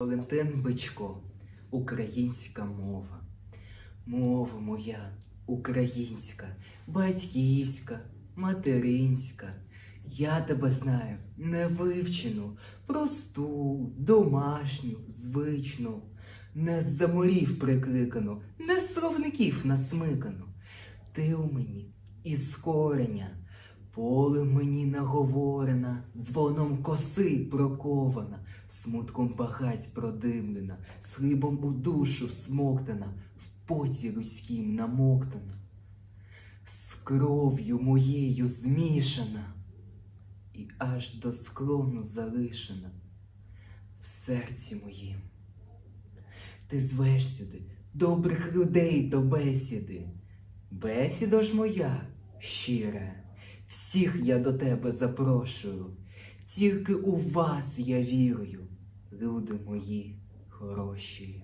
Валентин Бичко, українська мова. Мова моя українська, батьківська, материнська. Я тебе знаю невивчену, просту, домашню, звичну, не з заморів прикрикану, не з словників насмикану. Ти у мені із кореня, полем мені наговорена, дзвоном коси прокована, смутком багать продимлена, з хлібом у душу смоктана, в поті руськім намоктана, з кров'ю моєю змішана і аж до скрону залишена в серці моїм. Ти звеш сюди добрих людей до бесіди. Бесіда ж моя щира, всіх я до тебе запрошую, тільки у вас я вірую, люди мої хороші.